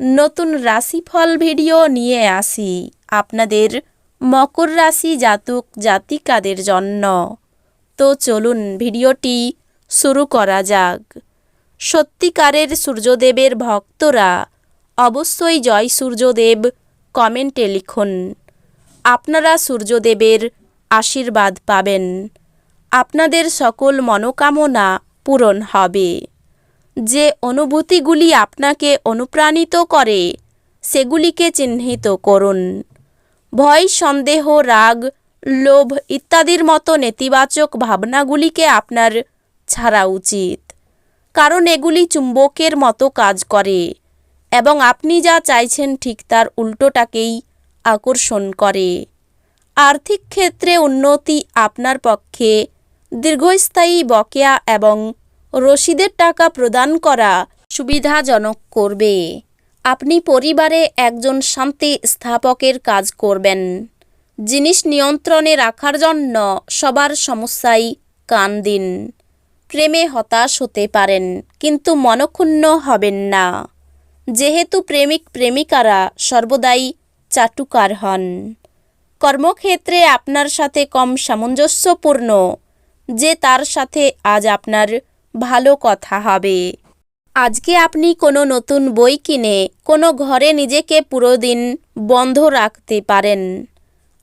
নতুন রাশিফল ভিডিও নিয়ে আসি আপনাদের মকর রাশি জাতক জাতিকাদের জন্য। তো চলুন ভিডিওটি শুরু করা যাক। সত্যিকারের সূর্যদেবের ভক্তরা অবশ্যই জয় সূর্যদেব কমেন্টে লিখুন। আপনারা সূর্যদেবের আশীর্বাদ পাবেন। আপনাদের সকল মনোকামনা পূরণ হবে। যে অনুভূতিগুলি আপনাকে অনুপ্রাণিত করে, সেগুলিকে চিহ্নিত করুন। ভয়, সন্দেহ, রাগ, লোভ ইত্যাদির মতো নেতিবাচক ভাবনাগুলিকে আপনার ছাড়া উচিত। কারণ এগুলি চুম্বকের মতো কাজ করে এবং আপনি যা চাইছেন ঠিক তার উল্টোটাকেই আকর্ষণ করে। আর্থিক ক্ষেত্রে উন্নতি আপনার পক্ষে দীর্ঘস্থায়ী বকেয়া এবং রসিদের টাকা প্রদান করা সুবিধাজনক করবে। আপনি পরিবারে একজন শান্তি স্থাপকের কাজ করবেন। জিনিস নিয়ন্ত্রণে রাখার জন্য সবার সমস্যায় কান দিন। প্রেমে হতাশ হতে পারেন, কিন্তু মনক্ষুণ্ণ হবেন না। যেহেতু প্রেমিক প্রেমিকারা সর্বদাই চাটুকার হন। কর্মক্ষেত্রে আপনার সাথে কম সামঞ্জস্যপূর্ণ, যে তার সাথে আজ আপনার ভালো কথা হবে। আজকে আপনি কোনো নতুন বই কিনে কোনো ঘরে নিজেকে পুরো দিন বন্ধ রাখতে পারেন।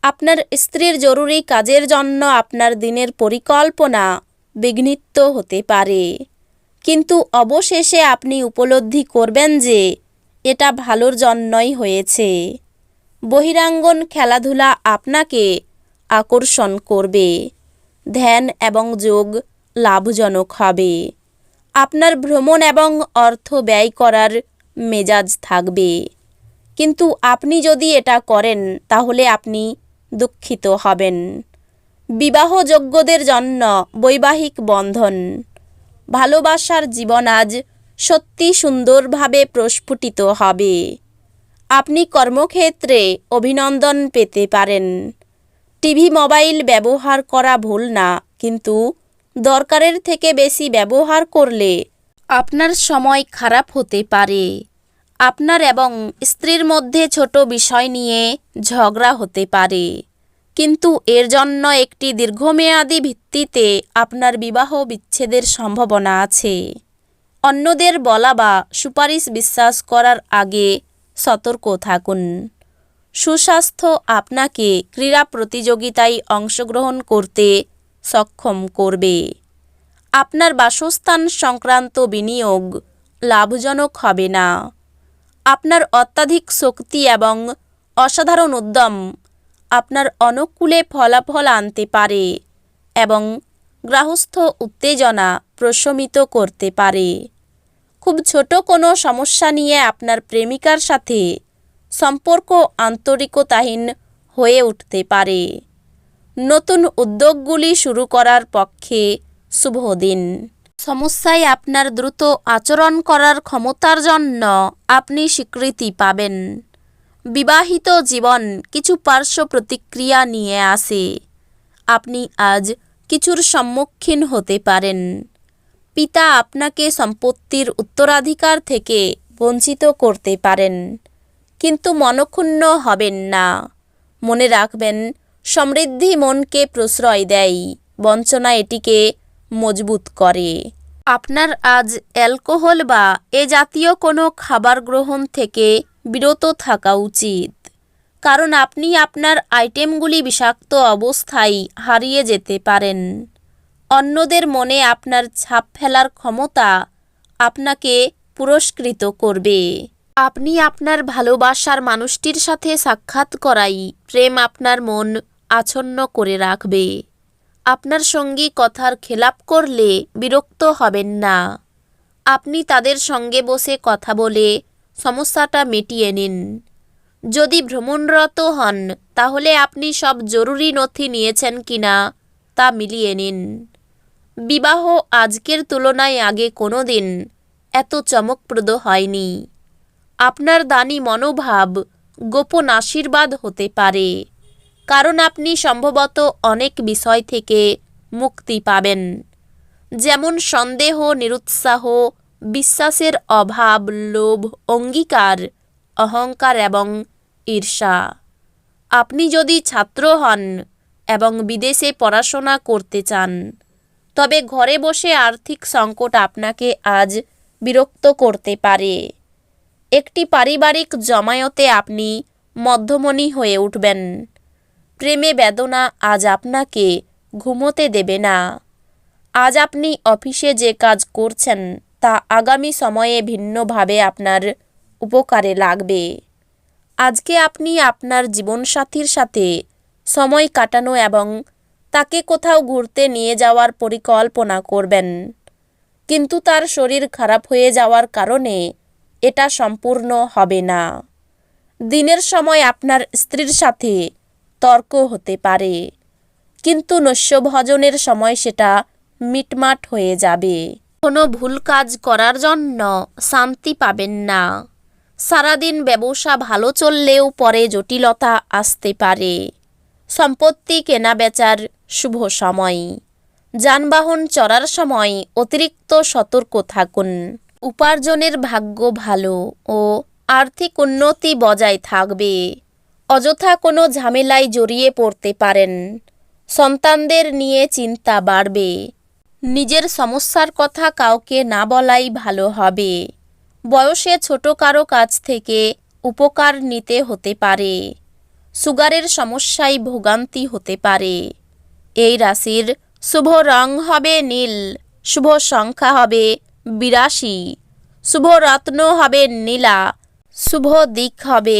আপনার স্ত্রীর জরুরি কাজের জন্য আপনার দিনের পরিকল্পনা বিঘ্নিত হতে পারে। কিন্তু অবশেষে আপনি উপলব্ধি করবেন যে এটা ভালোর জন্যই হয়েছে। বহিরাঙ্গন খেলাধুলা আপনাকে আকর্ষণ করবে। ধ্যান এবং যোগ লাভজনক হবে। আপনার ভ্রমণ এবং অর্থ ব্যয় করার মেজাজ থাকবে। কিন্তু আপনি যদি এটা করেন, তাহলে আপনি দুঃখিত হবেন। বিবাহযোগ্যদের জন্য বৈবাহিক বন্ধন। ভালোবাসার জীবন আজ সত্যি সুন্দরভাবে প্রস্ফুটিত হবে। আপনি কর্মক্ষেত্রে অভিনন্দন পেতে পারেন। টিভি, মোবাইল ব্যবহার করা ভুল না, কিন্তু দরকারের থেকে বেশি ব্যবহার করলে আপনার সময় খারাপ হতে পারে। আপনার এবং স্ত্রীর মধ্যে ছোট বিষয় নিয়ে ঝগড়া হতে পারে। কিন্তু এর জন্য একটি দীর্ঘমেয়াদী ভিত্তিতে আপনার বিবাহ বিচ্ছেদের সম্ভাবনা আছে। অন্যদের বলা বা সুপারিশ বিশ্বাস করার আগে সতর্ক থাকুন। সুস্বাস্থ্য আপনাকে ক্রীড়া প্রতিযোগিতায় অংশগ্রহণ করতে সক্ষম করবে। আপনার বাসস্থান সংক্রান্ত বিনিয়োগ লাভজনক হবে না। আপনার অত্যাধিক শক্তি এবং অসাধারণ উদ্যম আপনার অনুকূলে ফলাফল আনতে পারে এবং গ্রাহস্থ উত্তেজনা প্রশমিত করতে পারে। খুব ছোট কোনো সমস্যা নিয়ে আপনার প্রেমিকার সাথে সম্পর্ক আন্তরিকতাহীন হয়ে উঠতে পারে। নতুন উদ্যোগগুলি শুরু করার পক্ষে শুভ দিন সমস্যায় আপনার দ্রুত আচরণ করার ক্ষমতার জন্য আপনি স্বীকৃতি পাবেন। বিবাহিত জীবন কিছু পার্শ্ব প্রতিক্রিয়া নিয়ে আসে। আপনি আজ কিছুর সম্মুখীন হতে পারেন। পিতা আপনাকে সম্পত্তির উত্তরাধিকার থেকে বঞ্চিত করতে পারেন। কিন্তু মনক্ষুণ্ণ হবেন না। মনে রাখবেন সমৃদ্ধি মনকে প্রশ্রয় দেয়, বঞ্চনা এটিকে মজবুত করে। আপনার আজ অ্যালকোহল বা এ জাতীয় কোনো খাবার গ্রহণ থেকে বিরত থাকা উচিত। কারণ আপনি আপনার আইটেমগুলি বিষাক্ত অবস্থায় হারিয়ে যেতে পারেন। অন্যদের মনে আপনার ছাপ ফেলার ক্ষমতা আপনাকে পুরস্কৃত করবে। আপনি আপনার ভালোবাসার মানুষটির সাথে সাক্ষাৎ করাই প্রেম আপনার মন আচ্ছন্ন করে রাখবে। আপনার সঙ্গী কথার খেলাপ করলে বিরক্ত হবেন না। আপনি তাদের সঙ্গে বসে কথা বলে সমস্যাটা মিটিয়ে নিন। যদি ভ্রমণরত হন, তাহলে আপনি সব জরুরি নথি নিয়েছেন কিনা তা মিলিয়ে নিন। বিবাহ আজকের তুলনায় আগে কোনো দিন এত চমকপ্রদ হয়নি। আপনার দানি মনোভাব গোপন আশীর্বাদ হতে পারে। কারণ আপনি সম্ভবত অনেক বিষয় থেকে মুক্তি পাবেন। যেমন সন্দেহ, নিরুৎসাহ, বিশ্বাসের অভাব, লোভ, অঙ্গীকার, অহংকার এবং ঈর্ষা। আপনি যদি ছাত্র হন এবং বিদেশে পড়াশোনা করতে চান, তবে ঘরে বসে আর্থিক সংকট আপনাকে আজ বিরক্ত করতে পারে। একটি পারিবারিক জমায়তে আপনি মধ্যমণি হয়ে উঠবেন। প্রেমে বেদনা আজ আপনাকে ঘুমোতে দেবে না। আজ আপনি অফিসে যে কাজ করছেন, তা আগামী সময়ে ভিন্নভাবে আপনার উপকারে লাগবে। আজকে আপনি আপনার জীবনসাথীর সাথে সময় কাটানো এবং তাকে কোথাও ঘুরতে নিয়ে যাওয়ার পরিকল্পনা করবেন। কিন্তু তার শরীর খারাপ হয়ে যাওয়ার কারণে এটা সম্পূর্ণ হবে না। দিনের সময় আপনার স্ত্রীর সাথে তর্ক হতে পারে। কিন্তু নস্যভজনের সময় সেটা মিটমাট হয়ে যাবে। কোনো ভুল কাজ করার জন্য শান্তি পাবেন না। সারাদিন ব্যবসা ভালো চললেও পরে জটিলতা আসতে পারে। সম্পত্তি কেনা বেচার শুভ সময়। যানবাহন চড়ার সময় অতিরিক্ত সতর্ক থাকুন। উপার্জনের ভাগ্য ভালো ও আর্থিক উন্নতি বজায় থাকবে। অযথা কোনো ঝামেলায় জড়িয়ে পড়তে পারেন। সন্তানদের নিয়ে চিন্তা বাড়বে। নিজের সমস্যার কথা কাউকে না বলাই ভালো হবে। বয়সে ছোট কারও কাছ থেকে উপকার নিতে হতে পারে। সুগারের সমস্যায় ভোগান্তি হতে পারে। এই রাশির শুভ রং হবে নীল, শুভ সংখ্যা হবে বিরাশি, শুভ রত্ন হবে নীলা, শুভ দিক হবে